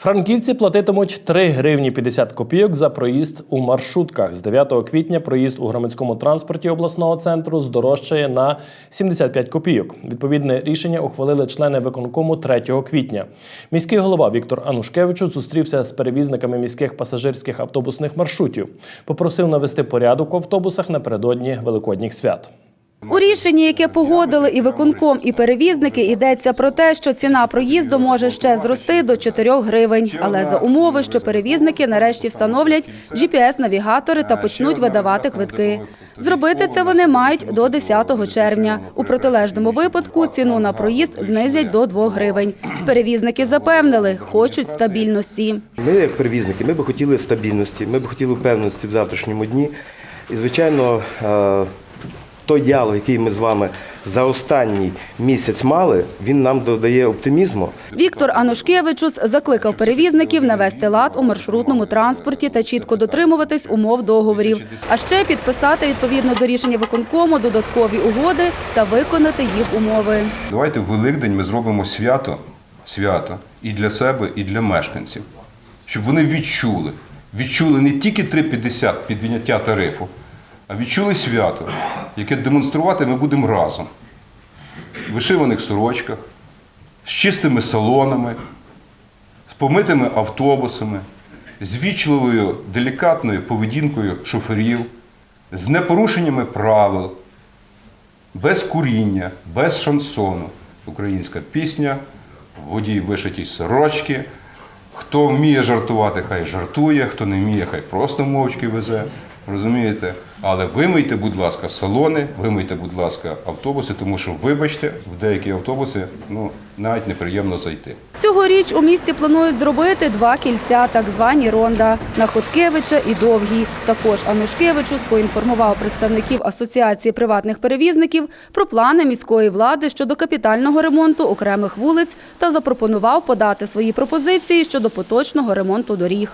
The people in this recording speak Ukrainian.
Франківці платитимуть 3 гривні 50 копійок за проїзд у маршрутках. З 9 квітня проїзд у громадському транспорті обласного центру здорожчає на 75 копійок. Відповідне рішення ухвалили члени виконкому 3 квітня. Міський голова Віктор Анушкевичу зустрівся з перевізниками міських пасажирських автобусних маршрутів. Попросив навести порядок у автобусах напередодні великодніх свят. У рішенні, яке погодили і виконком, і перевізники, йдеться про те, що ціна проїзду може ще зрости до 4 гривень, але за умови, що перевізники нарешті встановлять GPS-навігатори та почнуть видавати квитки. Зробити це вони мають до 10 червня. У протилежному випадку ціну на проїзд знизять до 2 гривень. Перевізники запевнили, хочуть стабільності. Ми, як перевізники, ми б хотіли стабільності, ми б хотіли впевненості в завтрашньому дні. І, звичайно, е, той діалог, який ми з вами за останній місяць мали, він нам додає оптимізму. Віктор Анушкевичус закликав перевізників навести лад у маршрутному транспорті та чітко дотримуватись умов договорів, а ще підписати відповідно до рішення виконкому додаткові угоди та виконати їх умови. Давайте в Великдень ми зробимо свято, свято і для себе, і для мешканців, щоб вони відчули. Відчули не тільки 3,50 підняття тарифу, а відчули свято, яке демонструвати ми будемо разом. В вишиваних сорочках, з чистими салонами, з помитими автобусами, з вічливою, делікатною поведінкою шоферів, з непорушеннями правил, без куріння, без шансону. Українська пісня, водій вишитій сорочки. Хто вміє жартувати, хай жартує, хто не вміє, хай просто мовчки везе. Розумієте? Але вимийте, будь ласка, салони, вимийте, будь ласка, автобуси, тому що, вибачте, в деякі автобуси ну, навіть неприємно зайти. Цьогоріч у місті планують зробити два кільця, так звані ронда на Хоткевича і Довгій. Також Анушкевичус поінформував представників Асоціації приватних перевізників про плани міської влади щодо капітального ремонту окремих вулиць та запропонував подати свої пропозиції щодо поточного ремонту доріг.